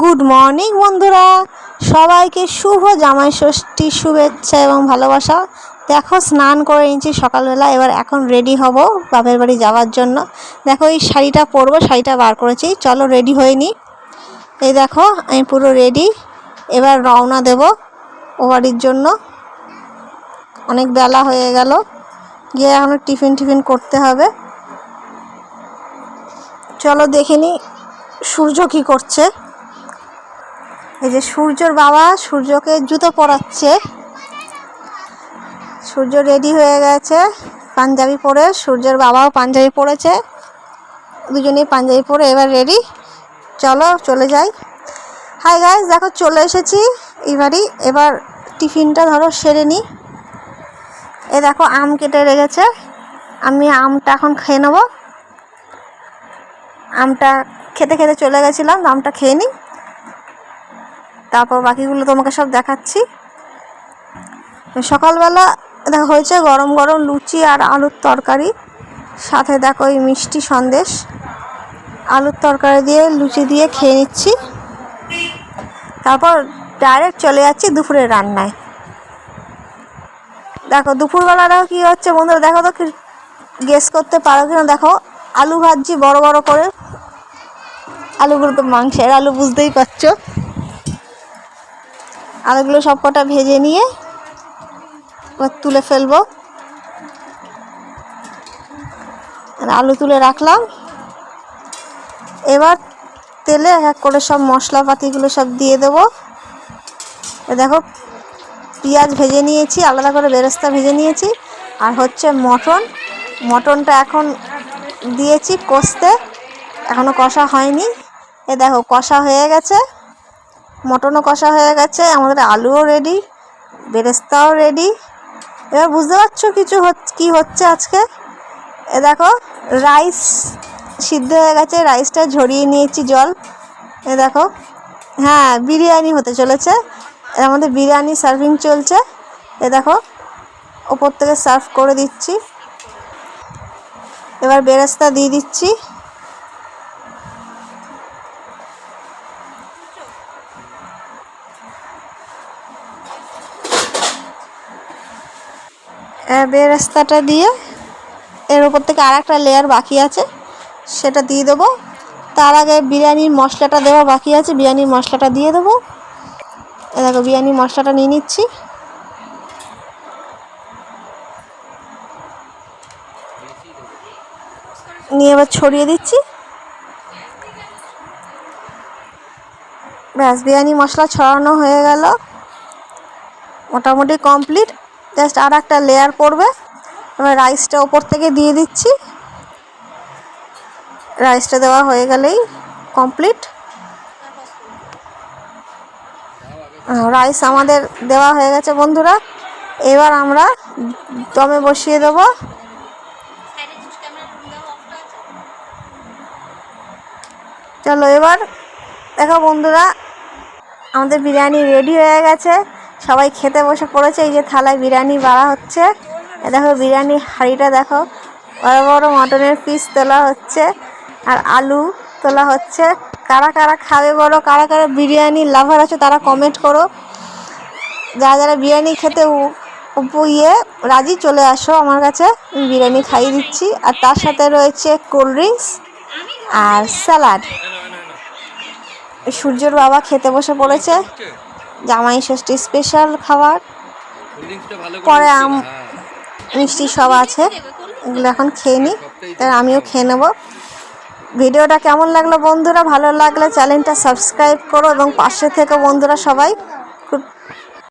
Good morning বন্ধুরা। সবাইকে শুভ জামাই ষষ্ঠী শুভেচ্ছা এবং ভালোবাসা। দেখো, স্নান করে নিয়েছি সকালবেলা, এবার এখন রেডি হব বাপের বাড়ি যাওয়ার জন্য। দেখো, এই শাড়িটা পরবো, শাড়িটা বার করেছি। চলো রেডি হয়ে নি। এই দেখো, আমি পুরো রেডি এবার রওনা দেব ও বাড়ির জন্য। অনেক বেলা হয়ে গেল। গিয়ে এখনও টিফিন টিফিন করতে হবে। চলো, দেখে নি সূর্য কি করছে। এই যে সূর্যর বাবা সূর্যকে জুতো পরাচ্ছে। সূর্য রেডি হয়ে গেছে, পাঞ্জাবি পরে। সূর্যের বাবাও পাঞ্জাবি পরেছে। দুজনেই পাঞ্জাবি পরে এবার রেডি চলো, চলে যাই। হাই গাইজ দেখো চলে এসেছি এবারই। এবার টিফিনটা ধরো সেরে নিই এ দেখো আম কেটে রেখেছে। আমি আমটা এখন খেয়ে নেব। আমটা খেতে খেতে চলে গেছিলাম, আমটা খেয়ে নিই তারপর বাকিগুলো তোমাকে সব দেখাচ্ছি। সকালবেলা দেখা হয়েছে গরম গরম লুচি আর আলুর তরকারি। সাথে দেখো এই মিষ্টি সন্দেশ। আলুর তরকারি দিয়ে লুচি দিয়ে খেয়ে নিচ্ছি। তারপর ডাইরেক্ট চলে যাচ্ছি দুপুরের রান্নায়। দেখো দুপুরবেলা দেখো কী হচ্ছে বন্ধুরা, দেখো তো গেস করতে পারো কিনা। দেখো আলু ভাজছি বড় বড় করে। আলুগুলো তো মাংসের আলু বুঝতেই পারছ। আলুগুলো সব কটা ভেজে নিয়ে তুলে ফেলব। আলু তুলে রাখলাম। এবার তেলে এক এক করে সব মশলাপাতিগুলো সব দিয়ে দেবো। দেখো, পেঁয়াজ ভেজে নিয়েছি, আলাদা করে বেরেস্তা ভেজে নিয়েছি। আর হচ্ছে মটন। মটনটা এখন দিয়েছি কষতে এখনও কষা হয়নি। এ দেখো, কষা হয়ে গেছে। মটনও কষা হয়ে গেছে, আমাদের আলুও রেডি বেরেস্তাও রেডি এবার বুঝতে পারছ কিছু কী হচ্ছে আজকে? এ দেখো রাইস সিদ্ধ হয়ে গেছে রাইসটা ঝরিয়ে নিয়েছি জল। এ দেখো হ্যাঁ বিরিয়ানি হতে চলেছে। মধ্যে বিরিয়ানি সার্ভিং চলছে। এ দেখো, ওপর থেকে সার্ভ করে দিচ্ছি। এবার বেরেস্তা দিয়ে দিচ্ছি। বেরেস্তাটা দিয়ে এর উপর থেকে আর একটা লেয়ার বাকি আছে, সেটা দিয়ে দেবো। তার আগে বিরিয়ানির মশলাটা দেওয়া বাকি আছে, বিরিয়ানির মশলাটা দিয়ে দেবো। দেখো, বিরিয়ানির মশলাটা নিয়ে নিচ্ছি। নিয়ে এবার ছড়িয়ে দিচ্ছি। ব্যাস, বিরিয়ানি মশলা ছড়ানো হয়ে গেল। মোটামুটি কমপ্লিট জাস্ট আর একটা লেয়ার পড়বে। এবার রাইসটা ওপর থেকে দিয়ে দিচ্ছি। রাইসটা দেওয়া হয়ে গেলেই কমপ্লিট রাইস আমাদের দেওয়া হয়ে গেছে বন্ধুরা। এবার আমরা দমে বসিয়ে দেব। চলো এবার দেখো বন্ধুরা, আমাদের বিরিয়ানি রেডি হয়ে গেছে। সবাই খেতে বসে পড়েছে, এই যে থালায় বিরিয়ানি বাড়া হচ্ছে। দেখো বিরিয়ানি হাঁড়িটা দেখো, বড় বড় মটনের পিস তোলা হচ্ছে, আর আলু তোলা হচ্ছে। কারা কারা খাবে বলো, কারা কারা বিরিয়ানি লাভার আছে তারা কমেন্ট করো। যারা যারা বিরিয়ানি খেতে ইয়ে রাজি চলে আসো আমার কাছে, আমি বিরিয়ানি খাইয়ে দিচ্ছি। আর তার সাথে রয়েছে কোল্ড ড্রিঙ্কস আর স্যালাড সূর্যর বাবা খেতে বসে পড়েছে। জামাই ষষ্ঠী স্পেশাল খাবার। পরে আম, মিষ্টি সব আছে, এগুলো এখন খেয়ে নিই তাই আমিও খেয়ে নেব। ভিডিওটা কেমন লাগল বন্ধুরা? ভালো লাগলে চ্যানেলটা সাবস্ক্রাইব করো এবং পাশে থেকে বন্ধুরা সবাই।